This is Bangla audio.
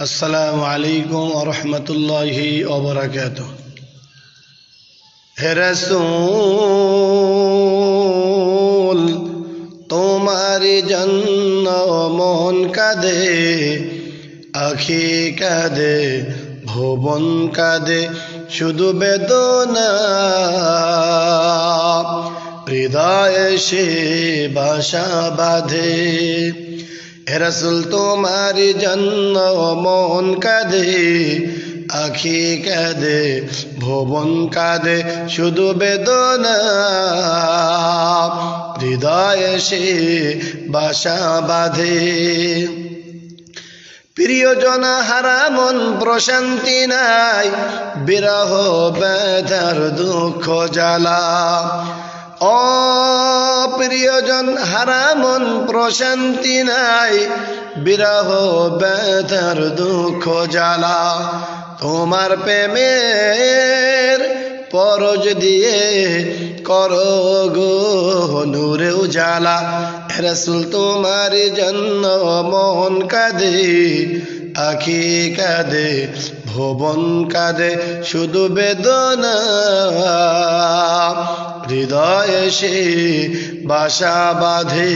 আসসালামু আলাইকুম রহমতুল্লাহি ওবরাকাত হে রসূল, তোমার জন্য মন কাঁদে, আখি কাঁদে, ভুবন কাঁদে, শুধু বেদনা। হৃদয় সে বাসা বাঁধে। হে রসুল, তোমার জন্য মন কাঁদে, আখি কাঁদে, ভুবন কাঁদে, শুধু বেদনা। হৃদয়ে সে বাসা বাঁধে। প্রিয়জন হারা মন, প্রশান্তি নাই, বিরহ ব্যথার দুঃখ জ্বালা। প্রিয়জন হারা মন প্রশান্তি নাই। বিরহ, ব্যথার দুঃখ, জ্বালা তোমার প্রেমের পরজ দিয়ে কর গো নূরে উজালা রসুল তোমার জন্য মন কাঁদে, আখি কাঁদে, ভুবন কাঁদে, শুধু বেদনা হৃদয়ে সে বাসা বাঁধে।